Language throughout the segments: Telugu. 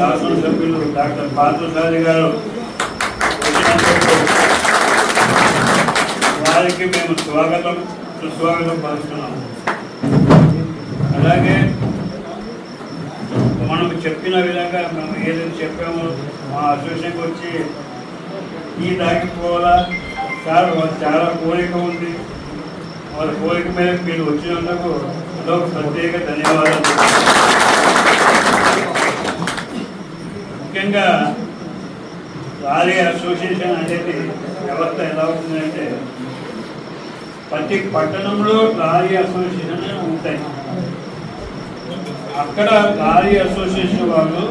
శాసనసభ్యులు డాక్టర్ పార్థసారి గారు వారికి మేము స్వాగతం సుస్వాగతం పరుస్తున్నాము అలాగే మనం చెప్పిన విధంగా మేము ఏదైతే చెప్పామో మా అసోసియేషన్కి వచ్చి ఈ దాగిపోవాలా సార్ వాళ్ళ చాలా కోరిక ఉంది. వాళ్ళ కోరిక మీద మీరు వచ్చినందుకు అదొక ప్రత్యేక ధన్యవాదాలు. ముఖ్యంగా లారీ అసోసియేషన్ అనేది వ్యవస్థ ఎలా ఉంటుందంటే ప్రతి పట్టణంలో లారీ అసోసియేషన్ ఉంటాయి. అక్కడ లారీ అసోసియేషన్ వాళ్ళు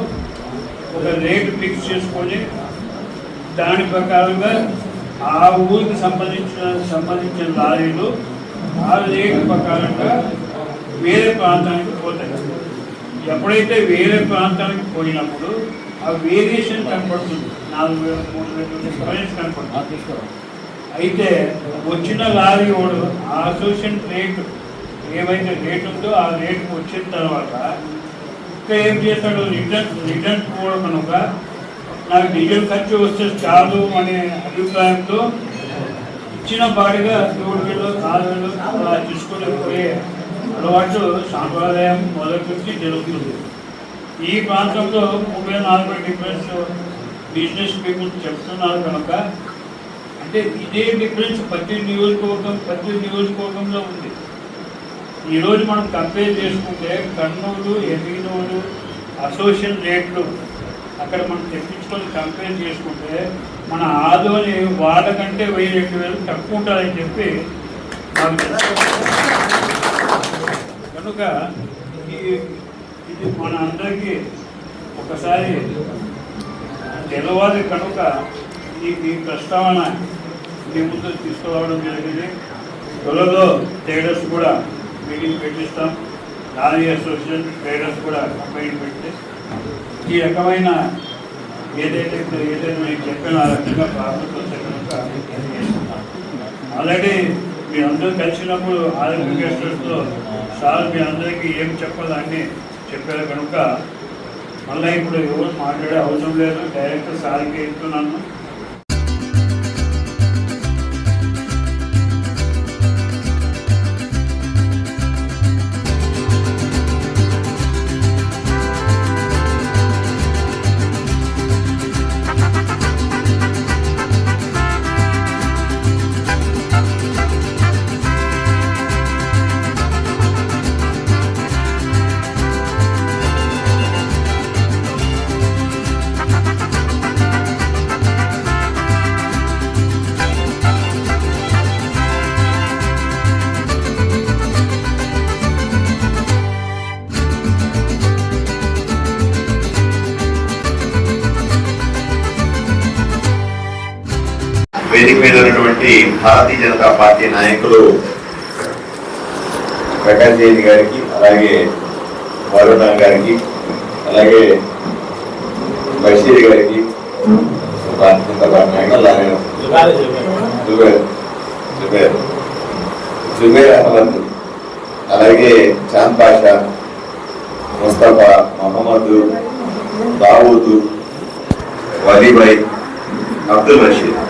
ఒక రేటు ఫిక్స్ చేసుకొని దాని ప్రకారంగా ఆ ఊరికి సంబంధించిన సంబంధించిన లారీలు ఆ రేటు ప్రకారంగా వేరే ప్రాంతానికి పోతాయి. ఎప్పుడైతే వేరే ప్రాంతానికి పోయినప్పుడు ఆ వేరియేషన్ కనపడుతుంది. నాలుగు వేల మూడు వేల డిఫరెన్స్ కనపడుతుంది. అయితే వచ్చిన లారీ ఆ అసోసియేషన్ రేటు ఏవైతే రేట్ ఉందో ఆ రేటుకు వచ్చిన తర్వాత ఇంకా ఏం చేస్తాడు? రిటర్న్ రిటర్న్ కూడా కనుక నాకు డీజిల్ ఖర్చు వస్తే చాలు అనే అభిప్రాయంతో ఇచ్చిన బాడిగా మూడు వేలు నాలుగు వేలు అలా తీసుకొని పోయే అలవాటు సాంప్రదాయం మొదటి నుంచి జరుగుతుంది. ఈ ప్రాంతంలో మూడు వేల నాలుగు వేల డిఫరెన్స్ బిజినెస్ పీపుల్ చెప్తున్నారు కనుక అంటే ఇదే డిఫరెన్స్ ప్రతి నియోజకవర్గం ప్రతి నియోజకవర్గంలో ఉంది. ఈరోజు మనం కంపేర్ చేసుకుంటే కర్నూలు ఎమినూరు అసోసియేషన్ రేట్లు అక్కడ మనం తెప్పించుకొని కంపేర్ చేసుకుంటే మన ఆదోని వాళ్ళకంటే వెయ్యి రెండు వేలు తక్కువ ఉంటుందని చెప్పి కనుక ఈ మన అందరికీ ఒకసారి తెలవాలి కనుక ఈ ఈ ప్రస్తావన మీ ముందు తీసుకురావడం జరిగింది. త్వరలో ట్రేడర్స్ కూడా మీటింగ్ పెట్టిస్తాం. నారీ అసోసియేషన్ ట్రేడర్స్ కూడా మీటింగ్ పెట్టి ఈ రకమైన ఏదైతే ఇప్పుడు ఏదైతే నేను చెప్పిన ఆ రకంగా ప్రాబ్లమ్స్ కనుక ఆల్రెడీ మీ అందరూ కలిసినప్పుడు ఆరోగ్య గెస్టర్స్తో సార్ మీ అందరికీ ఏం చెప్పాలని చెప్పారు కనుక మళ్ళీ ఇప్పుడు ఎవరు మాట్లాడే అవసరం లేదు. డైరెక్ట్ సార్కి వెళ్తున్నాను భారతీయ జనతా పార్టీ నాయకులు ప్రకాష్ జైన్ గారికి అలాగే వరుణ గారికి అలాగే బషీర్ గారికి భారతీయ జనతా పార్టీ నాయకులు అలాగే జుబేర్ జుబేర్ జుబేర్ అహ్మద్ అలాగే చాంద్ పాషా ముస్తఫా మహమ్మద్ దావూద్ వలీబాయ్ అబ్దుల్ రషీద్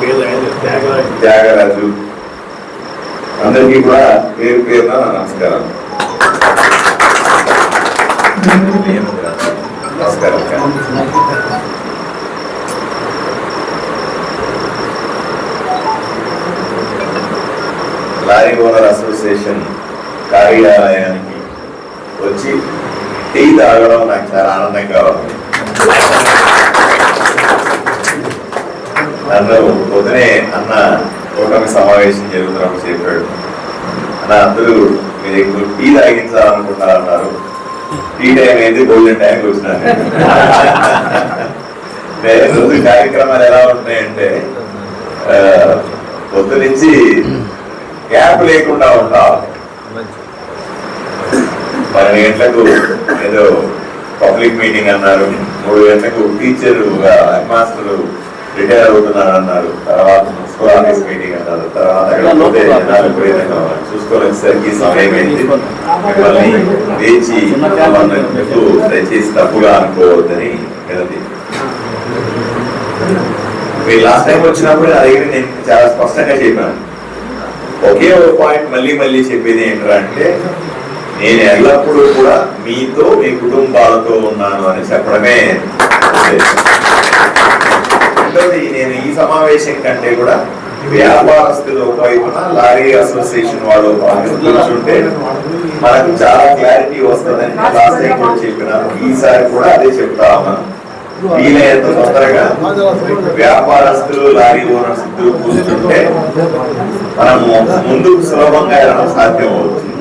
త్యాగరాజు. అందరికీ కూడా పేరు పేరున నమస్కారం. నమస్కారం. లారీ ఓనర్ అసోసియేషన్ కార్యాలయానికి వచ్చి టీ తాగడం నాకు చాలా ఆనందంగా ఉంది. నన్ను పొద్దునే అన్న కూటమి సమావేశం జరుగుతున్నప్పుడు చెప్పాడు. అన్న అందరూ మీరు ఎక్కువ టీ తాగించాలనుకుంటున్నారు టీ టైం అయితే భోజనం టైం చూసినాను రోజు కార్యక్రమాలు ఎలా ఉంటాయంటే ఆ, పొద్దు నుంచి గ్యాప్ లేకుండా ఉంటాం. పన్నెండు గంటలకు ఏదో పబ్లిక్ మీటింగ్ అన్నారు. మూడు గంటలకు టీచర్ హెడ్ మాస్టర్ రిటైర్ అవుతున్నారు అన్నారు తర్వాత మున్సిపల్ ఆఫీస్ మీటింగ్ అన్నారు తర్వాత అక్కడ జనాలు వచ్చేసరికి సమయం అయింది మిమ్మల్ని వేచి మీకు దయచేసి తప్పుగా అనుకోవద్దని మీరు లాస్ట్ టైం వచ్చినప్పుడు నా దగ్గర నేను చాలా స్పష్టంగా చెప్పాను. ఒకే ఒక పాయింట్ మళ్ళీ మళ్ళీ చెప్పేది ఏంటంటే నేను ఎల్లప్పుడూ కూడా మీతో మీ కుటుంబాలతో ఉన్నాను అని చెప్పడమే. రెండోది నేను ఈ సమావేశం కంటే కూడా వ్యాపారస్తులు వైపున లారీ అసోసియేషన్ వాళ్ళు ఒక కూర్చుంటే మనకు చాలా క్లారిటీ వస్తుందని లాస్ట్ టైం కూడా చెప్పినాను. ఈసారి కూడా అదే చెప్తా ఉన్నాను వీలైనంత తొందరగా వ్యాపారస్తులు లారీ ఓనర్స్ ఇద్దరు కూర్చుంటే మనము ముందుకు సులభంగా వెళ్ళడం సాధ్యం అవుతుంది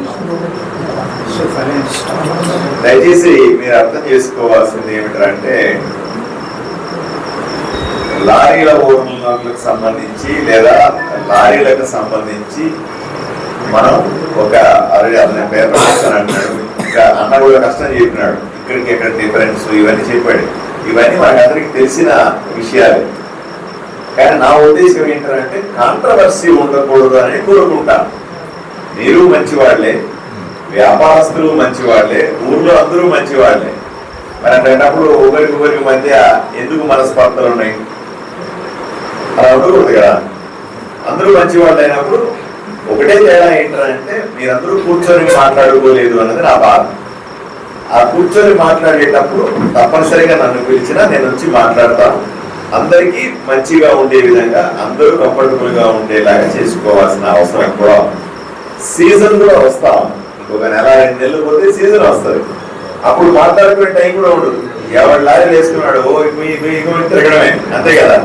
దయచేసి మీరు అర్థం చేసుకోవాల్సింది ఏమిటంటే లారీల ఓనర్లకు సంబంధించి లేదా లారీలకు సంబంధించి మనం ఒక ఆల్రెడీ అతని పేపర్ అంటున్నాడు ఇంకా అన్న కూడా కష్టం చెప్పినాడు. ఇక్కడికి ఎక్కడ డిఫరెన్స్ ఇవన్నీ చెప్పాడు. ఇవన్నీ మనకందరికి తెలిసిన విషయాలు. కానీ నా ఉద్దేశం ఏంటంటే కాంట్రవర్సీ ఉండకూడదు అని కోరుకుంటాను మీరు మంచివాళ్ళే వ్యాపారస్తులు మంచివాళ్ళే ఊర్లో అందరూ మంచివాళ్ళే మరి అట్లాంటప్పుడు ఒకరికి ఒకరికి మధ్య ఎందుకు మనస్పర్ధలు ఉన్నాయి? అలా ఉండకూడదు కదా అందరూ మంచివాళ్ళు అయినప్పుడు ఒకటే తేడా ఏంటంటే మీరందరూ కూర్చొని మాట్లాడుకోలేదు అన్నది నా బాధ ఆ కూర్చొని మాట్లాడేటప్పుడు తప్పనిసరిగా నన్ను పిలిచినా నేను వచ్చి మాట్లాడతాను అందరికీ మంచిగా ఉండే విధంగా అందరూ కంఫర్టబుల్గా ఉండేలాగా చేసుకోవాల్సిన అవసరం కూడా సీజన్ కూడా వస్తాం ఇంకొక నెల రెండు నెలలు పోతే సీజన్ వస్తుంది అప్పుడు మాట్లాడుకునే టైం కూడా ఉండదు ఎవరి లారీ వేసుకున్నాడు ఓ మీ మీ తిరగడమే అంతే కదా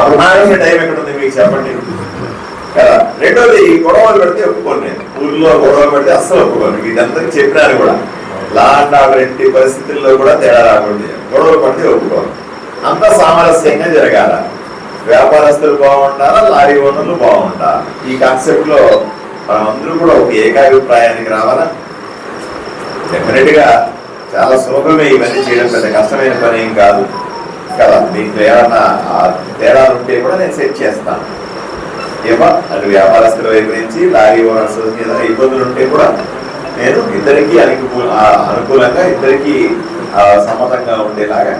అప్పుడు టైం ఎక్కడ ఉంది మీకు చెప్పండి. కదా? రెండోది ఈ గొడవలు పెడితే ఒప్పుకోను నేను. ఊర్లో గొడవలు పెడితే అస్సలు ఒప్పుకోను. ఇదంతా చెప్పినారు కూడా. లా అండ్ ఆర్డర్ పరిస్థితుల్లో కూడా తేడా రాకూడదు గొడవలు పడితే ఒప్పుకోను. అంతా సామరస్యంగా జరగాల. వ్యాపారస్తులు బాగుంటారా లారీ ఓనర్లు బాగుంటారా ఈ కాన్సెప్ట్లో అందరూ కూడా ఒక ఏకాభిప్రాయానికి రావాలా? డెఫినెట్గా చాలా సులభమే ఇవన్నీ చేయడం పెద్ద కష్టమైన పని ఏం కాదు. కదా? దీంట్లో ఏమన్నా తేడాలు ఉంటే కూడా నేను సెట్ చేస్తాను. ఏమో అటు వ్యాపారస్తుల వైపు నుంచి లారీ ఓనర్స్ ఏదైనా ఇబ్బందులు ఉంటే కూడా నేను ఇద్దరికి అనుకూ అనుకూలంగా ఇద్దరికి సమ్మతంగా ఉండేలాగా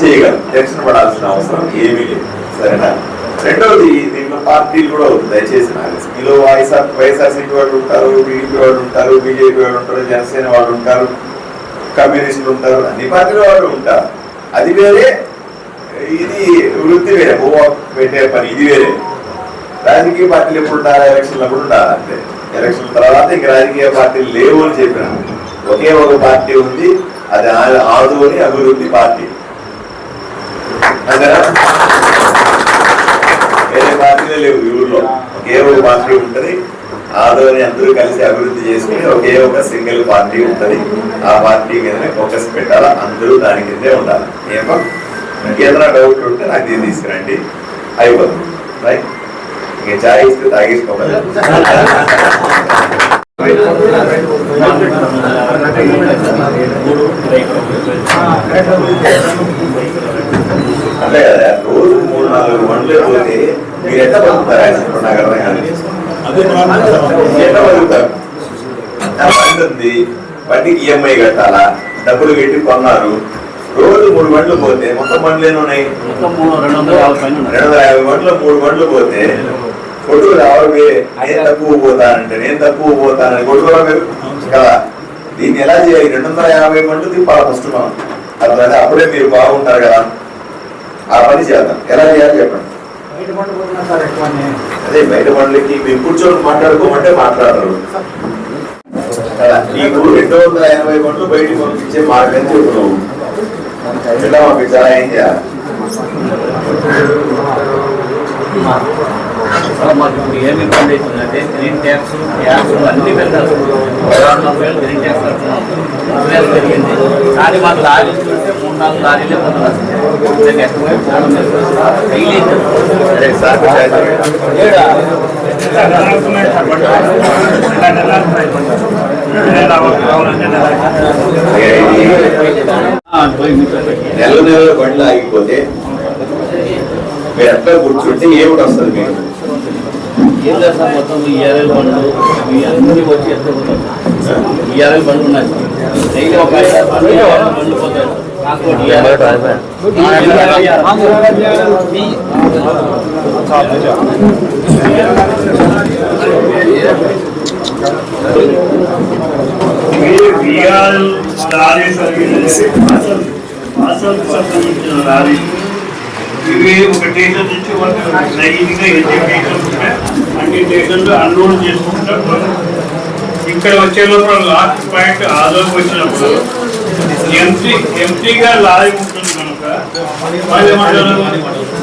చేయగలను. టెన్షన్ పడాల్సిన అవసరం ఏమీ లేదు. సరేనా? రెండవది దీంట్లో పార్టీలు కూడా ఉంది. దయచేసి నాకు మీలో వైఎస్ఆర్ వైఎస్ఆర్సీపీ వాళ్ళు ఉంటారు టీడీపీ వాళ్ళు ఉంటారు బీజేపీ వాళ్ళు ఉంటారు జనసేన వాళ్ళు ఉంటారు కమ్యూనిస్టులు ఉంటారు అన్ని పార్టీల వాళ్ళు ఉంటారు. అది వేరే ఇది వృత్తి వేరే హోమ్ పెట్టే పని ఇది వేరే. రాజకీయ పార్టీలు ఎప్పుడు ఉండాలి? ఎలక్షన్లు అప్పుడు ఉండాలి అంతే. ఎలక్షన్ తర్వాత ఇంక రాజకీయ పార్టీలు లేవు అని చెప్పిన. ఒకే ఒక పార్టీ ఉంది అది ఆ- ఆదోని అభివృద్ధి పార్టీ. అంతేనా? వేరే పార్టీలే లేవు ఈ ఊళ్ళో ఒకే ఒక పార్టీ ఉంటుంది ఆదోని అందరూ కలిసి అభివృద్ధి చేసుకుని ఒకే ఒక సింగిల్ పార్టీ ఉంటది. ఆ పార్టీ కింద ఫోకస్ పెట్టాలా? అందరూ దాని కిందే ఉండాలి? ఏమో ఇంకేదైనా డౌట్ ఉంటే నాకు దీన్ని తీసుకురండి. అయిపోతుంది. రైట్ ఇంక చాయ్ ఇస్తే తాగేసుకోవాలి అంతే కదా రోజు మూడు నాలుగు వంటలు పోతే మీరు ఎట్లా బతుకుతారా నాకు అర్థం కాదు ఎట్లా బతుకుతారు? నా బండి ఉంది? బండికి ఈఎంఐ కట్టాలా? డబ్బులు పెట్టి కొన్నారు. రోజు మూడు బండ్లు పోతే మొత్తం బండ్లు ఎన్ని ఉన్నాయి రెండు వందల యాభై పైన ఉన్నాయి. రెండు వందల యాభై బండ్లు మూడు బండ్లు పోతే కొట్టుకు రావాలి నేను తక్కువ పోతానంటే నేను తక్కువ పోతానని కొట్టుకోవడం మీరు కదా? దీన్ని ఎలా చేయాలి? రెండు వందల యాభై బండ్లు తిప్పాలి ఫస్ట్ మనం? అప్పుడే మీరు బాగుంటారు కదా. ఆ పని చేద్దాం. ఎలా చేయాలి చెప్పండి. అదే బయట బండ్లకి మీరు కూర్చొని మాట్లాడుకోమంటే మాట్లాడరు. నీకు రెండు వందల ఎనభై బండ్లు బయటికి పంపించే మార్గం చెప్పు ఏం చేయాలి మాకు ఏమి ఇబ్బంది అవుతుందంటే గ్రీన్ ట్యాక్స్ ట్యాక్స్ అన్ని వేలు గ్రీన్ ట్యాక్స్ కడుతున్నాం పెరిగింది కానీ మాకు లారీలు చూస్తే మూడు నాలుగు లారీలే పోతున్నారు నెల నెల బండ్లు ఆగిపోతే మీరు ఎట్లా కూర్చుంటే ఏమిటి వస్తుంది మీకు? ఏం లేదు మొత్తం ఈ ఏరల్ బండ్లు? మీ అన్ని వచ్చి ఎత్తుకుంటాం ఈ ఏరల్ బండ్లు ఉన్నాయి. డైలీ ఒక ఐదు బండ్లు ఈ ఏరల్ బండ్లు. పోతాయి ట్రాన్స్పోర్ట్ బిఆర్ లారీ అసలు అసలు సంబంధించిన లారీ. ఇవి ఒక స్టేషన్ నుంచి లైన్గా ఎన్ని ఉంటాయి అన్ని స్టేషన్లు అన్లోడ్ చేసుకుంటారు. ఇక్కడ వచ్చే లోపల లాస్ట్ పాయింట్ ఆదోకి వచ్చినప్పుడు ఎంటీ ఎంటీగా లారీ ఉంటుంది కనుక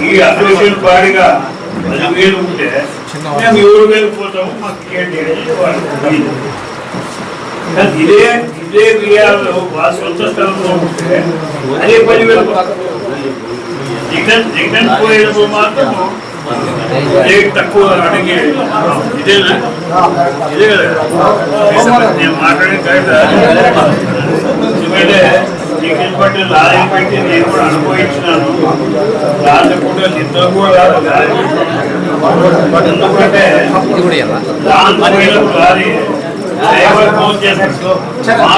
ఈ అసోసియేషన్ బాడీగా పదివేలు ఉంటే మేము ఏడు వేలు పోతాము మాకు స్థలంలో ఉంటే అదే పదివేలు జగన్ జగన్ పోయేటప్పుడు మాత్రం రేట్ తక్కువ అడిగి ఇదేనా ఇదే కదా నేను మాట్లాడే కరెక్ట్ ఎందుకంటే జగన్ పట్టి లారీ పెట్టి నేను కూడా అనుభవించినాను లారీ కూడా నిద్ర కూడా రాదు లారీ ఎందుకంటే దాని పోయినప్పుడు లారీ డ్రైవర్ ఫోన్ చేస్తాడు మా-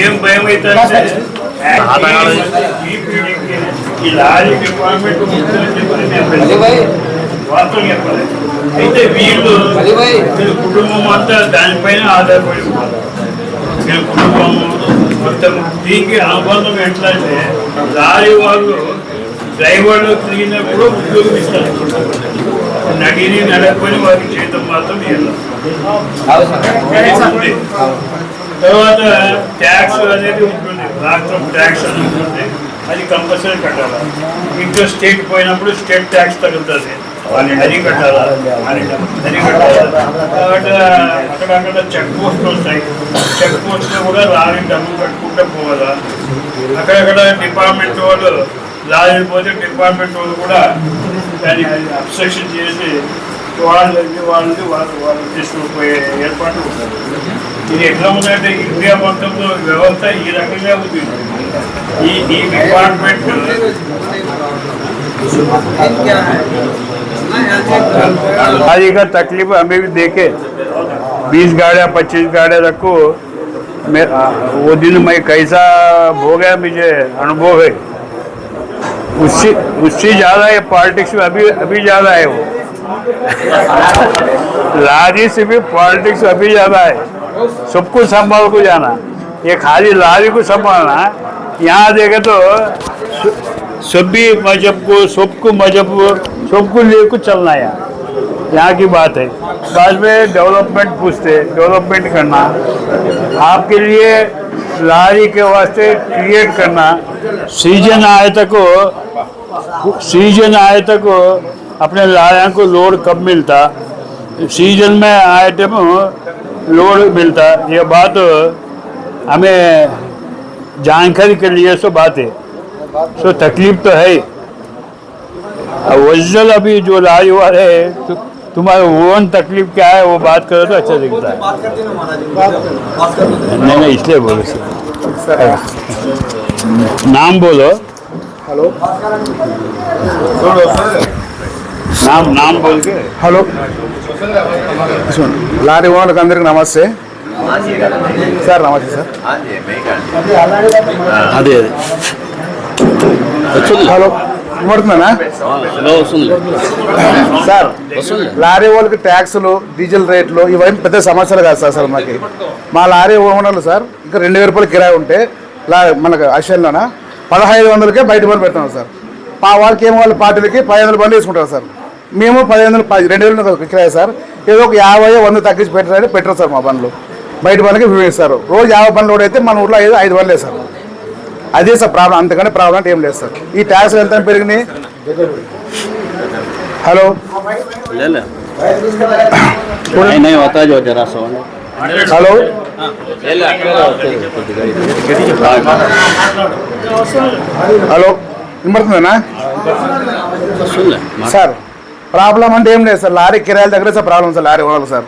ఏం భయం అవుతుంది ఈ ఈ లారీ డిపార్ట్మెంట్ ముఖ్యమని చెప్పని నేను పెద్ద- చెప్పాలి అయితే వీళ్ళు వీళ్ళ కుటుంబం అంతా దానిపైన ఆధారపడి ఉన్నారు. వీళ్ళ కుటుంబం మొత్తం దీనికి అనుబంధం ఎట్లా అంటే లారీ వాళ్ళు డ్రైవర్లు తిరిగినప్పుడు ఉద్యోగం ఇస్తారు నడిని నడకపోయిన వారికి జీతం మాత్రం ఇవ్వాలి తర్వాత ట్యాక్స్ అనేది ఉంటుంది. రాష్ట్రం ట్యాక్స్ అని ఉంటుంది. అది కంపల్సరీ కట్టాలి? ఇంట్లో స్టేట్ పోయినప్పుడు స్టేట్ ట్యాక్స్ తగ్గుతుంది. అది కట్టాలా? అది కట్టాలి? తర్వాత అక్కడక్కడ చెక్ పోస్ట్ వస్తాయి. చెక్ పోస్ట్ కూడా లారీ డబ్బులు కట్టుకుంటూ పోవాలా? అక్కడక్కడ డిపార్ట్మెంట్ వాళ్ళు లారీ పోతే డిపార్ట్మెంట్ వాళ్ళు కూడా దాన్ని అబ్స్ట్రక్షన్ చేసి వాళ్ళు వాళ్ళని వాళ్ళు వాళ్ళు తీసుకుపోయే ఏర్పాటు ఉంటుంది ఇది ఎట్లా ఉందంటే ఇండియా మొత్తంలో వ్యవస్థ ఈ రకంగా ఉంది ఈ ఈ డిపార్ట్మెంట్ गाड़ी का तकलीफ हमें भी देखे बीस गाड़ियाँ पच्चीस गाड़ियाँ रखो मैं आ, वो दिन मैं कैसा हो गया मुझे अनुभव है उससे उससे ज़्यादा है पॉलिटिक्स में अभी अभी ज़्यादा है वो लारी से भी पॉलिटिक्स अभी ज़्यादा है। सबको संभाल को जाना। ये खाली लारी को संभालना यहाँ देखे तो सभी मज़हब को, सबको मज़हब को सबको लेकर चलना है। यहाँ यहाँ की बात है। बाद में डेवलपमेंट पूछते डेवलपमेंट करना। आपके लिए लारी के वास्ते क्रिएट करना। सीज़न आए तक सीज़न आए तक अपने लाया को लोड कब मिलता? सीज़न में आए टाइम लोड मिलता। ये बात हमें जानकारी के लिए सो बात है। सो तकलीफ़ तो है। ओरिजिनल अभी जो लारी वाले है तो तुम्हारा ओन तकलीफ़ क्या है वो बात करो तो अच्छा दिखता है। नहीं नहीं इसलिए बोलो सर नाम बोलो। हेलो। नाम नाम बोल के హలో లారీ ఓనర్కి అందరికి నమస్తే సార్ నమస్తే సార్ అదే అదే హలో వినపడుతుందా హలో వస్తుంది సార్ వస్తుంది లారీ వాళ్ళకి ట్యాక్సులు డీజిల్ రేట్లు ఇవన్నీ పెద్ద సమస్యలు కాదు సార్ అసలు మాకు మా లారీ ఓనర్లు సార్ ఇంకా రెండు వేల రూపాయలు కిరాయి ఉంటే లా మనకు అషన్లోన పదహైదు వందలకే బయట పని పెడతాం సార్ మా వాళ్ళకి ఏమో వాళ్ళ పార్టీలకి పది వందల బండ్లు తీసుకుంటారు సార్ మేము పదిహేను వందలు పది రెండు వేలు విక్రయ సార్. ఏదో ఒక యాభై వంద తగ్గించి పెట్టారని పెట్టరు సార్ మా బండ్లు. బయట బండ్లకి వివేస్తారు రోజు యాభై బండ్లు అయితే మన ఊళ్ళో ఐదు ఐదు బండ్లు సార్. అదే సార్ ప్రాబ్లం అంతకంటే ప్రాబ్లం అంటే ఏం లేదు సార్. ఈ ట్యాక్స్ ఎంత పెరిగినాయి? హలో? హలో? హలో? వినబడుతుందనా సార్ ప్రాబ్లం అంటే ఏం లేదు సార్. లారీ కిరాయిల దగ్గర సార్ ప్రాబ్లం సార్ లారీ ఓనర్లు సార్.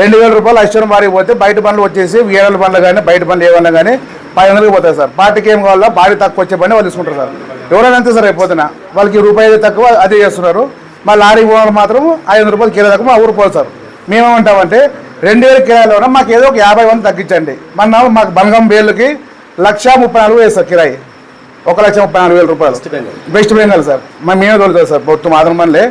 రెండు వేల రూపాయలు అశ్వరం వారికి పోతే బయట బండ్లు వచ్చేసి వేరే బండ్లు కానీ బయట బండ్లు ఏమన్నా కానీ పది వందలకి పోతాయి సార్. పార్టీకి ఏం కావాలో బాడీ తక్కువ వచ్చే బండి వాళ్ళు తీసుకుంటారు సార్. ఎవరైనా అంతే సార్ అయిపోతున్నా. వాళ్ళకి రూపాయలు తక్కువ అదే చేస్తున్నారు. మా లారీ ఓనర్ మాత్రం ఐదు వందల రూపాయలు కిలో తక్కువ మా ఊరు పోదు సార్. మేమేమంటామంటే రెండు వేల కిరాయిలో మాకు ఏదో ఒక యాభై వంద తగ్గించండి. మన మాకు బలగం వేలుకి లక్ష ముప్పై నాలుగు వేలు సార్ కిరాయి. ఒక లక్ష ముప్పై నాలుగు వేల రూపాయలు. Best Bengal sir. మా మేమే తోలుతారు సార్. మొత్తం ఆదరణ మనలే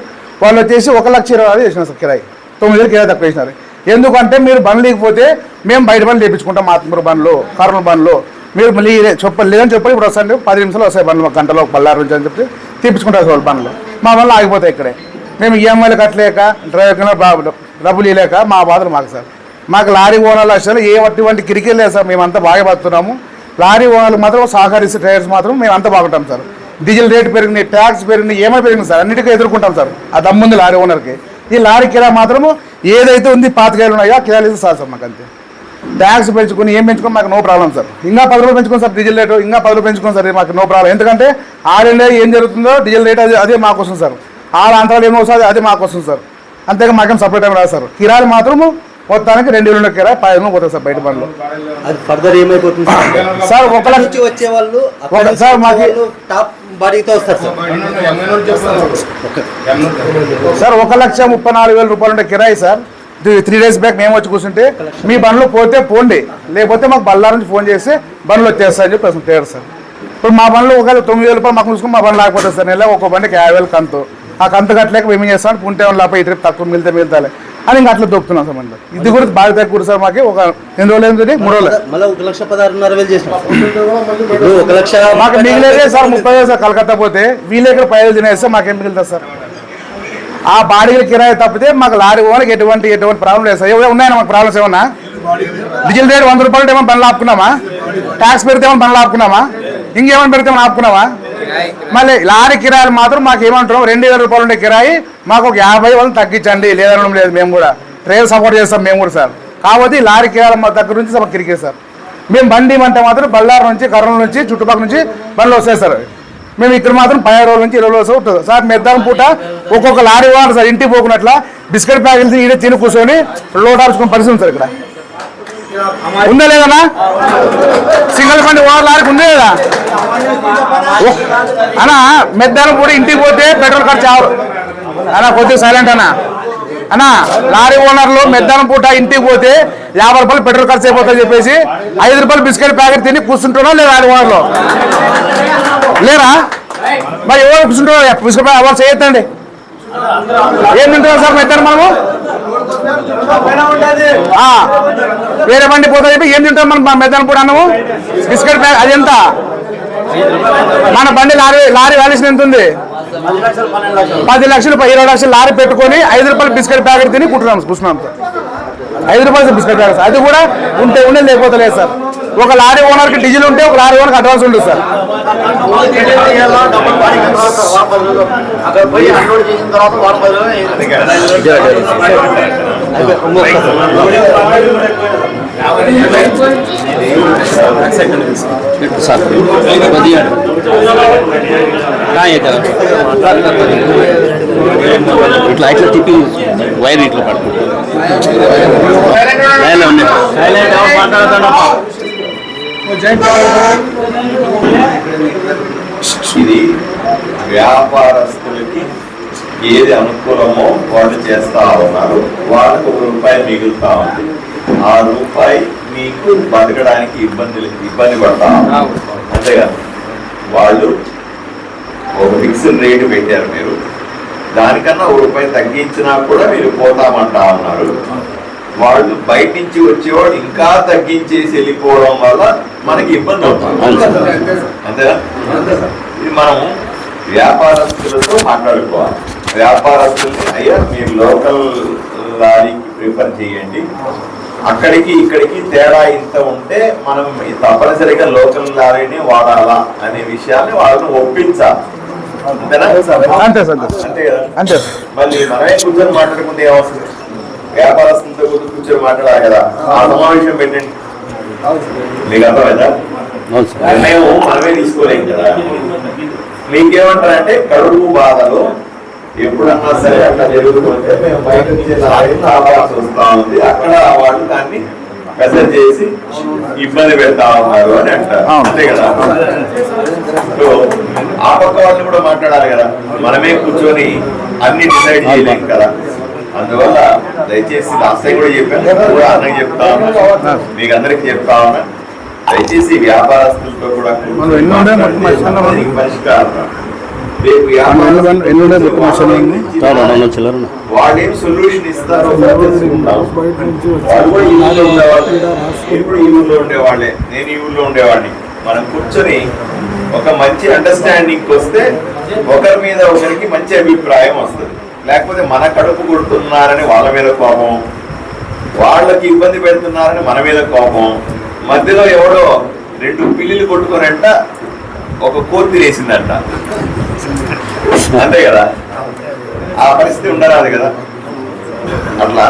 వాళ్ళు వచ్చేసి ఒక లక్ష ఇరవై ఆరు చేసినారు సార్ కిరాయి. తొమ్మిది వేలు కిరాయి తక్కువ వేసినారు. ఎందుకంటే మీరు బండ్లు లేకపోతే మేము బయట బండ్లు తెప్పించుకుంటాం ఆత్మూరు బండ్లు కర్నూలు బండ్లు. మీరు మళ్ళీ చెప్ప లేదని చెప్పి ఇప్పుడు వస్తాను పది నిమిషాలు వస్తాయి బండ్లు ఒక గంటలో ఒక బళ్ళారు నుంచి అని చెప్పి తెప్పించుకుంటారు సార్ బండ్లు. మా బండ్లు ఆగిపోతాయి ఇక్కడే. మేము ఈఎంఐలు కట్టలేక డ్రైవర్ డబ్బులు ఇవ్వలేక మా బాధలు మాకు సార్. మాకు లారీ ఓనర్లు అసలు ఏ వంటి కిరికీ లేదు సార్. మేమంతా బాగా పడుతున్నాము లారీ ఓనర్లు మాత్రం సహకరిస్తే డ్రైవర్స్ మాత్రం మేము బాగుంటాం సార్. డీజిల్ రేట్ పెరిగింది ట్యాక్స్ పెరిగింది ఏమైనా పెరిగింది సార్. అన్నిటికీ ఎదుర్కొంటాం సార్. ఆ దమ్ముంది లారీ ఓనర్కి. ఈ లారీ కిరా మాత్రము ఏదైతే ఉంది పాతికేళ్ళు ఉన్నాయో ఆ కిరాలు సార్ సార్ మాకు అంతే ట్యాక్స్ పెంచుకుని ఏం పెంచుకుని మాకు నో ప్రాబ్లం సార్. ఇంకా పది రూపాయలు పెంచుకోండి సార్ డీజిల్ రేటు ఇంకా పది రూపాయలు పెంచుకోండి సార్ మాకు నో ప్రాబ్లం. ఎందుకంటే ఇండియా ఏం జరుగుతుందో డీజిల్ రేట్ అదే అదే మాకు వస్తుంది సార్. ఆల్ ఆంధ్రాలు ఏమో వస్తుంది అదే మాకు వస్తుంది సార్. అంతేగా మాకేం సపరేట్ ఏం రాదు సార్. కిరాయి మాత్రము మొత్తానికి రెండు వేలు కిరాయి పది వందలు పోతుంది సార్ బయట బండ్లు అది ఫర్దర్ ఏమైపోతుంది సార్? ఒక లక్ష వచ్చే వాళ్ళు సార్ మాకి- టాప్ బాడీతో వస్తారు సార్. సార్ ఒక లక్ష ముప్పై నాలుగు వేల రూపాయలు ఉండే కిరాయి సార్. త్రీ డేస్ బ్యాక్ మేము వచ్చి కూర్చుంటే మీ బండ్లు పోతే పోండి. లేకపోతే మాకు బళ్ళారు నుంచి ఫోన్ చేసి బండ్లు వచ్చేస్తాయని చెప్పి తేరు సార్. ఇప్పుడు మా బండ్లు ఒకవేళ తొమ్మిది వేల రూపాయలు మాకు చూసుకుని మా బండ్లు లేకపోతే సార్ నెల ఒక బండికి యాభై వేలు కంతు. ఆ కంతు కట్టలేక మేము ఏం చేస్తాం? పుంటే లేకపోతే ఇటు తక్కువ మిగిలితే మిగతాలే అని ఇంకా అట్లా దొప్పుతున్నాం సార్ బండ్లు ఇది కూడా బాగా తక్కువ సార్ మాకు ఒక ఎన్ని రోజులు ఏంటి మూడు రోజులు. మళ్ళీ ఒక లక్ష పదహారున్నర వేలు చేసిన. ఒక లక్ష మాకు మిగిలేదే సార్ ముప్పై వేలు సార్ కలకత్తా పోతే. వీళ్ళే ఇక్కడ పై వేలు తినేస్తే మాకేం మిగులుతుంది సార్? ఆ బాడీల కిరాయి తప్పితే మాకు లారీ ఓనకి ఎటువంటి ఎటువంటి ప్రాబ్లం లేదు సార్. ఏమైనా ఉన్నాయా మాకు ప్రాబ్లమ్స్ ఏమన్నా? డీజిల్ రేట్ వంద రూపాయలు ఏమైనా బండ్లు ఆపుకున్నామా? ట్యాక్స్ పెడితే ఏమైనా బండ్లు ఆపుకున్నామా? ఇంకేమైనా పెడితే ఏమైనా ఆపుకున్నామా? మళ్ళీ లారీ కిరాయిలు మాత్రం మాకు ఏమంటున్నాం? రెండు వేల రూపాయలు ఉండే కిరాయి మాకు ఒక యాభై వాళ్ళు తగ్గించండి. లేదనడం లేదు మేము కూడా. డ్రైవర్ సపోర్ట్ చేస్తాం మేము కూడా సార్. కాబట్టి లారీ కిరాయిల మా దగ్గర నుంచి మాకు కిరికే సార్. మేము బండి అంటే మాత్రం బళ్ళారు నుంచి కర్నూలు నుంచి చుట్టుపక్కల నుంచి బండ్లు వస్తాయి సార్. మేము ఇక్కడ మాత్రం పదిహేను రోజుల నుంచి ఇరవై రోజులు ఉంటుంది. సార్ మెద్దాం పూట ఒక్కొక్క లారీ వాళ్ళు సార్ ఇంటికి పోకున్నట్లా బిస్కెట్ ప్యాకెట్లు ఈడే తిని కూర్చొని లోటార్చుకునే పరిస్థితి ఉంది సార్ ఇక్కడ. ఉందా లేదన్నా సింగిల్ బండి ఓవర్ లారీకి ఉంది లేదా? అన్నా మెద్దానం కూడా ఇంటికి పోతే పెట్రోల్ ఖర్చు ఆవరు అన్నా కొద్దిగా సైలెంట్ అన్నా. అన్నా లారీ ఓనర్లు మెద్దానం పూట ఇంటికి పోతే యాభై రూపాయలు పెట్రోల్ ఖర్చు అయిపోతుందని చెప్పేసి ఐదు రూపాయలు బిస్కెట్ ప్యాకెట్ తిని కూర్చుంటున్నా లేదా లారీ ఓనర్లు? లేరా? మరి ఎవరు కూర్చుంటున్నారు? బిస్కెట్ ప్యాకెట్ ఎవరు చేయొద్దండి. ఏం తింటున్నాం సార్ మెత్తారు మనము? వేరే బండి పోతా చెప్పి ఏం తింటాం మనం మెత్తాను కూడా అన్నము? బిస్కెట్ ప్యాక్ అది ఎంత? మన బండి లారీ లారీ వాల్యూషన్ ఎంత ఉంది? పది లక్షలు ఇరవై లక్షలు లారీ పెట్టుకొని ఐదు రూపాయలు బిస్కెట్ ప్యాకెట్ తిని కుట్టున్నాం కూర్చున్నాం ఐదు రూపాయలు బిస్కెట్ ప్యాకెట్ అది కూడా ఉంటే ఉండే లేకపోతే లేదు సార్. ఒక లారీ ఓనర్కి డీజిల్ ఉంటే ఒక లారీ ఓనర్కి అడ్వాన్స్ ఉంటుంది సార్. రోజులు ఇట్లా ఇట్లా తిప్పి వైర్ ఇట్లా పడుతుంది ఇది వ్యాపారస్తులకి ఏది అనుకూలమో వాళ్ళు చేస్తా ఉన్నారు. వాళ్ళకు ఒక రూపాయి మిగులుతా ఉంది. ఆ రూపాయి మీకు బతకడానికి ఇబ్బంది ఇబ్బంది పడతా ఉంది. అంతేగా వాళ్ళు ఒక ఫిక్స్డ్ రేటు పెట్టారు మీరు. దానికన్నా ఒక రూపాయి తగ్గించినా కూడా మీరు పోతామంటా ఉన్నారు. వాళ్ళు బయట నుంచి వచ్చేవాడు ఇంకా తగ్గించేసి వెళ్ళిపోవడం వల్ల మనకి ఇబ్బంది అవుతుంది. అంతేనా? ఇది మనం వ్యాపారస్తులతో మాట్లాడుకోవాలి. వ్యాపారస్తుల్ని అయ్యా మీరు లోకల్ లారీకి ప్రిఫర్ చేయండి. అక్కడికి ఇక్కడికి తేడా ఇంత ఉంటే మనం ఈ తప్పనిసరిగా లోకల్ లారీని వాడాలా అనే విషయాన్ని వాళ్ళని ఒప్పించాలి. అంతేనా? అంతే సార్. అంతే. అంతే కదా? మళ్ళీ మనమే కూర్చొని మాట్లాడుకుంటే ఏమవుతుంది వ్యాపారస్తులతో కూడా కూర్చొని మాట్లాడాలి కదా. ఆ సమావేశం పెట్టండి. మీకు అర్థమైందా? నిర్ణయం మనమే తీసుకోలేం కదా. మీకేమంటారంటే కడుపు బాధలు ఎప్పుడన్నా సరే అట్లా జరుగుతుంటే మేము బయట నుంచి ఆపాల్సి వస్తా ఉంది. అక్కడ వాళ్ళు దాన్ని మెసేజ్ చేసి ఇబ్బంది పెడతా ఉన్నారు అని అంటారు. అంతే కదా? సో ఆ పక్క వాళ్ళు కూడా మాట్లాడాలి కదా. మనమే కూర్చొని అన్ని డిసైడ్ చేయలేం కదా. అందువల్ల దయచేసి లాస్ట్ టైం కూడా చెప్పాను కూడా అన్నకి చెప్తా ఉన్నా మీకు అందరికి చెప్తా ఉన్నా. దయచేసి వ్యాపారస్తులతో కూడా పరిష్కారం రేపు? వాళ్ళు సొల్యూషన్ ఇస్తారో వాళ్ళు కూడా ఈ ఊళ్ళో ఉండేవాళ్ళు. ఇప్పుడు ఈ ఊళ్ళో ఉండేవాళ్ళే? నేను ఈ ఊళ్ళో ఉండేవాడిని. మనం కూర్చొని ఒక మంచి అండర్స్టాండింగ్ వస్తే ఒకరి మీద ఒకరికి మంచి అభిప్రాయం వస్తుంది. లేకపోతే మన కడుపు కొడుతున్నారని వాళ్ళ మీద కోపం వాళ్ళకి ఇబ్బంది పెడుతున్నారని మన మీద కోపం. మధ్యలో ఎవడో రెండు పిల్లిలు కొట్టుకోనంట ఒక కోతి వేసిందంట అంతే కదా? ఆ పరిస్థితి ఉండరాదు కదా? అట్లా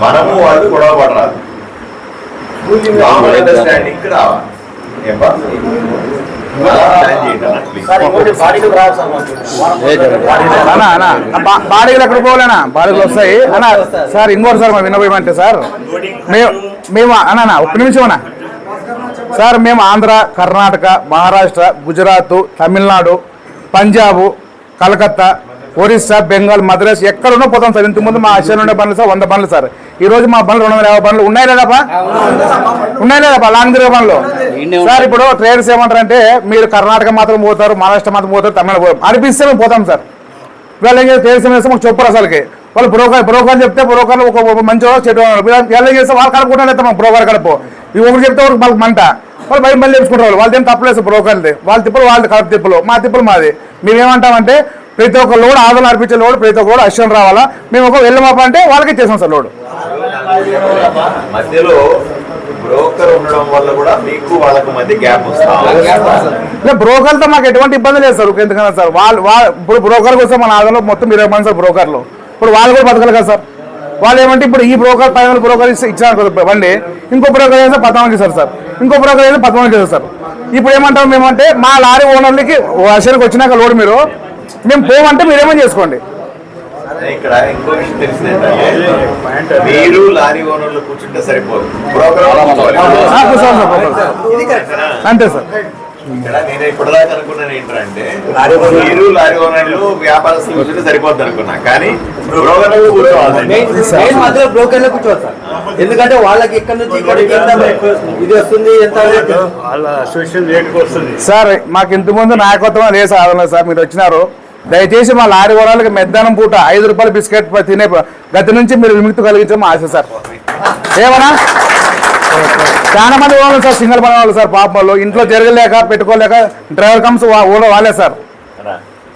మనము వాళ్ళు గొడవ పడరాదు. అండర్స్టాండింగ్ రావాలి. ప్లాన్ బాడీలు ఎక్కడ పోవాలన్నా బాడీలు వస్తాయి. అన్నా సార్ ఇంకోటి సార్ మేము వినబోయమంటే సార్. మేము మేము అన్నా, ఒక్క నిమిషం అన్నా. సార్ మేము ఆంధ్ర కర్ణాటక మహారాష్ట్ర గుజరాత్ తమిళనాడు పంజాబ్ కలకత్తా ఒరిస్సా బెంగాల్ మద్రాస్ ఎక్కడున్నా పోతాం సార్. ఇంతకుముందు మా ఆశయాలు ఉండే బండ్లు సార్ వంద బండ్లు సార్. ఈ రోజు మా బండ్లు రెండు వందల యాభై బండ్లు. ఉన్నాయి లేదాపా ఉన్నాయి లేదాపా లాంగ్ తిరిగే బండ్లు. సార్ ఇప్పుడు ట్రేడర్స్ ఏమంటారంటే మీరు కర్ణాటక మాత్రం పోతారు మహారాష్ట్ర మాత్రం పోతారు తమిళనాడు పోతారు. అనిపిస్తే మేము పోతాం సార్. వీళ్ళు ఏం చేస్తే ట్రేడర్స్ ఏం మాకు చెప్పరు అసలుకి. వాళ్ళు బ్రోకర్ బ్రోకర్ చెప్తే బ్రోకర్లు ఒక మంచి వాడు, చెడు వీళ్ళు ఏం చేస్తే వాళ్ళు కలుపుకుంటారు లేకపోతే మాకు బ్రోకర్ కలుపు ఇవి ఒకటి చెప్తే ఒకటి వాళ్ళకి మంట. వాళ్ళు బయట మళ్ళీ చెప్పుకుంటారు వాళ్ళు. వాళ్ళది ఏం తప్పలేదు బ్రోకర్ది వాళ్ళ తిప్పులు వాళ్ళ కలుపు తిప్పులు. మా తిప్పులు మాది. మేమేమంటామంటే ప్రతి ఒక్క లోడ్ ఆదరణ అర్పించే లోడ్ ప్రతి ఒక్క లోడ్ అశ్వం రావాలా? మేము ఒక వెళ్ళమాప అంటే వాళ్ళకి చేసాం సార్ లోడ్. మధ్యలో బ్రోకర్ ఉండడం వల్ల కూడా మీకు వాళ్ళకు మధ్య గ్యాప్ ఎటువంటి ఇబ్బంది లేదు సార్ ఎందుకన్నా సార్? వాళ్ళు వాళ్ళు ఇప్పుడు బ్రోకర్ కోసం మన ఆదంలో మొత్తం ఇరవై మంది సార్ బ్రోకర్లు. ఇప్పుడు వాళ్ళు కూడా బతకాలి కదా సార్. వాళ్ళు ఏమంటే ఇప్పుడు ఈ బ్రోకర్ పది మంది బ్రోకర్ ఇస్తే ఇచ్చారు కదా బండి ఇంకో బ్రోకర్ చేస్తే పద్నాలుగు ఇస్తారు సార్. ఇంకో బ్రోకర్ చేస్తే పద్నాలుగు చేస్తారు సార్. ఇప్పుడు ఏమంటాం మేమంటే మా లారీ ఓనర్లకి వర్షానికి వచ్చినాక లోడ్ మీరు మేము పోమంటే మీరేమో చేసుకోండి ఇక్కడ ఇంకో విషయం తెలిసింది ఏంటంటే మీరు లారీ ఓనర్లు కూర్చుంటే సరిపోదు బ్రోకర్ వాళ్ళు కూర్చోవాలి. ఆ, కూర్చోండి సార్, కూర్చోండి సార్. అంతే సార్ ఇక్కడ నేను ఇప్పటిదాకా అనుకున్నాను ఏంటంటే మీరు లారీ ఓనర్లు వ్యాపారస్తులు కూర్చుంటే సరిపోద్ది అనుకున్నా. కానీ బ్రోకర్లు కూర్చోవాలి. ఎందుకంటే వాళ్ళకి ఇక్కడ నుంచి ఇది వస్తుంది ఎంత సార్ మాకు ఇంతకుముందు నాయకత్వం లేదు సాధన సార్ మీరు వచ్చినారు. దయచేసి మా లారీ ఓనర్లకి మెద్దనం పూట ఐదు రూపాయల బిస్కెట్ తినే గతి నుంచి మీరు విముక్తి కలిగించడం ఆశ సార్. ఏమన్నా? చాలా మంది ఓనర్లు సార్ సింగల్ పని వాళ్ళు సార్ పాపం వాళ్ళు. ఇంట్లో జరగలేక పెట్టుకోలేక డ్రైవర్ కమ్స్ ఓలో వాళ్ళే సార్.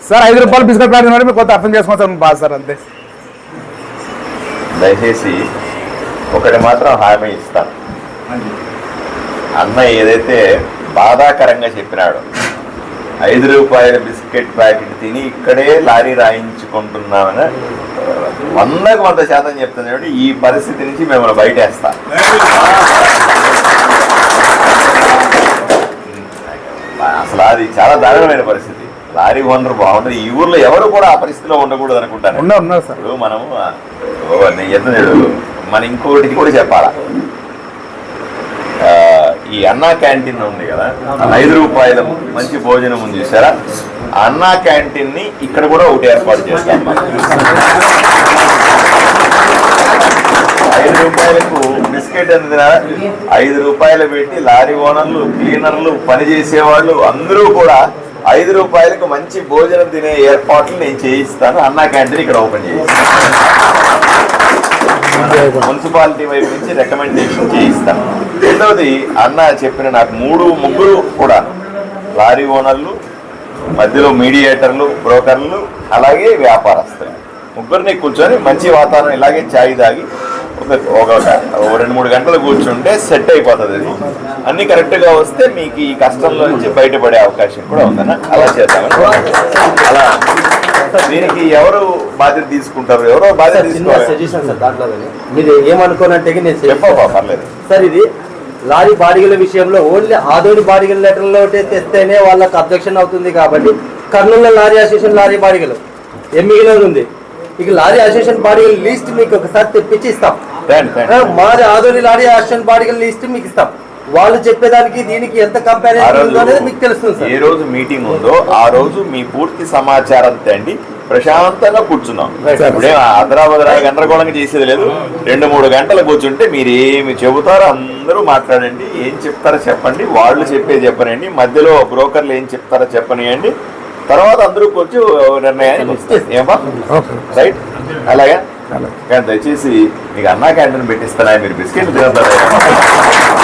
సార్ ఐదు రూపాయలు బిస్కెట్ ప్యాకెట్ మీరు కొంత అర్థం చేసుకోండి సార్ బాగా సార్ అంతే. దయచేసి ఒకటి మాత్రం హామీ ఇస్తాను అన్న ఏదైతే బాధాకరంగా చెప్పినాడో ఐదు రూపాయల బిస్కెట్ ప్యాకెట్ తిని ఇక్కడే లారీ రాయించుకుంటున్నామని వందకు వంద శాతం చెప్తుంది కాబట్టి ఈ పరిస్థితి నుంచి మిమ్మల్ని బయటేస్తా. అసలు అది చాలా దారుణమైన పరిస్థితి. లారీ ఓనర్ బాగుంటుంది. ఈ ఊర్లో ఎవరు కూడా ఆ పరిస్థితిలో ఉండకూడదు అనుకుంటాను ఇప్పుడు మనము చెప్తున్నాడు మన ఇంకోటి కూడా చెప్పాలా? ఈ అన్నా క్యాంటీన్ ఉంది కదా ఐదు రూపాయల మంచి భోజనం ఉంది చూసారా? అన్నా క్యాంటీన్ని ఇక్కడ కూడా ఒకటి ఏర్పాటు చేస్తాం ఐదు రూపాయలకు బిస్కెట్ అందిన ఐదు రూపాయలు పెట్టి లారీ ఓనర్లు క్లీనర్లు పని చేసేవాళ్ళు అందరూ కూడా ఐదు రూపాయలకు మంచి భోజనం తినే ఏర్పాట్లు నేను చేయిస్తాను. అన్నా క్యాంటీన్ ఇక్కడ ఓపెన్ చేయిస్తాను. మున్సిపాలిటీ వైపు నుంచి రికమెండేషన్ చేయిస్తాను రెండవది అన్న చెప్పిన నాకు మూడు ముగ్గురు కూడా లారీ ఓనర్లు మధ్యలో మీడియేటర్లు బ్రోకర్లు అలాగే వ్యాపారస్తులు. ముగ్గురిని కూర్చొని మంచి వాతావరణం ఇలాగే ఛాయ్ తాగి ఒక ఒక ఒక రెండు మూడు గంటలు కూర్చుంటే సెట్ అయిపోతుంది అది. అన్ని కరెక్ట్గా వస్తే మీకు ఈ కష్టంలో నుంచి బయటపడే అవకాశం కూడా ఉందన్న అలా చేద్దామని. అలా. దీనికి ఎవరు బాధ్యత తీసుకుంటారు? ఎవరో బాధ్యత సజెషన్ సార్ దాంట్లో మీరు ఏమనుకోనంటే నేను పర్లేదు. సార్ ఇది లారీ బాడిగల విషయంలో ఓన్లీ ఆదోని బాడిగల లెటర్లో తెస్తేనే వాళ్ళకి అబ్జెక్షన్ అవుతుంది కాబట్టి కర్నూలు లారీ అసోసియేషన్ లారీ బాడిగలు. ఎమ్మిగిలో ఉంది? ఇక లారీ అసోసియేషన్ బాడిగల లిస్ట్ మీకు ఒకసారి తెప్పించి ఇస్తాం. మాది ఆదోని లారీ యాక్షన్ బాడీల లిస్ట్ మీకు ఇస్తాం. వాళ్ళు చెప్పేదానికి దీనికి ఎంత కంపారిజన్ అనేది మీకు తెలుస్తుంది ఏ రోజు మీటింగ్ ఉందో ఆ రోజు మీ పూర్తి సమాచారం తండి ప్రశాంతంగా కూర్చున్నాం. ఇప్పుడే అదరాబదరా గందరగోళంగా చేసేది లేదు. రెండు మూడు గంటలు కూర్చుంటే మీరు ఏమి చెబుతారో అందరూ మాట్లాడండి. ఏం చెప్తారో చెప్పండి. వాళ్ళు చెప్పేది చెప్పనండి మధ్యలో బ్రోకర్లు ఏం చెప్తారో చెప్పనియండి తర్వాత అందరూ కొంచెం నిర్ణయానికి వస్తారు ఏమా రైట్ అలాగే? కానీ దయచేసి మీకు అన్నా క్యాంటీన్ పెట్టిస్తానా మీరు బిస్కెట్ ఏమంటే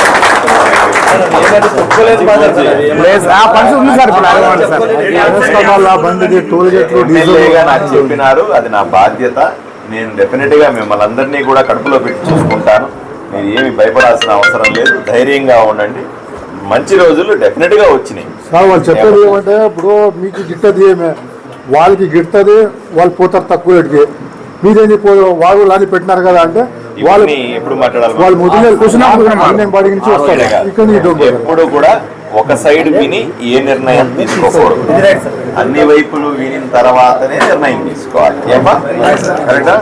చెప్పినారు అది నా బాధ్యత. నేను డెఫినెట్గా మిమ్మల్ని అందరినీ కూడా కడుపులో పెట్టి చూసుకుంటాను. మీరు ఏమి భయపడాల్సిన అవసరం లేదు. ధైర్యంగా ఉండండి. మంచి రోజులు డెఫినెట్గా వచ్చినాయి. సార్ వాళ్ళు చెప్పేది ఏమంటే ఇప్పుడు మీకు గిట్టది ఏమే? వాళ్ళకి గిట్టది వాళ్ళు పోతారు తక్కువ రేటుకి. మీరేంది పో వాళ్ళు లాని పెట్టినారు కదా అంటే వాళ్ళు ఎప్పుడు మాట్లాడాలి వాళ్ళు మొదలు. ఎప్పుడు కూడా ఒక సైడ్ విని ఏ నిర్ణయం తీసుకోకూడదు. అన్ని వైపులు వినిన తర్వాతనే నిర్ణయం తీసుకోవాలి. ఏమా కరెక్టా?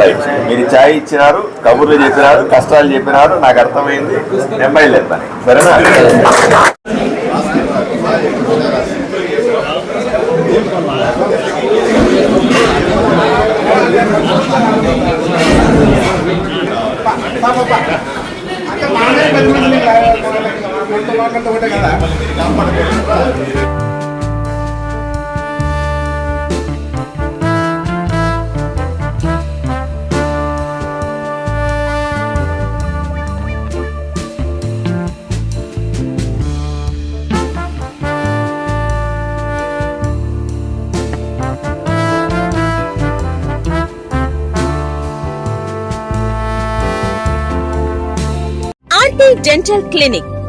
రైట్. మీరు ఛాయ్ ఇచ్చినారు కబుర్లు చెప్పినారు కష్టాలు చెప్పినారు నాకు అర్థమైంది. నేను బయలుదేరుతాను. సరేనా? RT dental clinic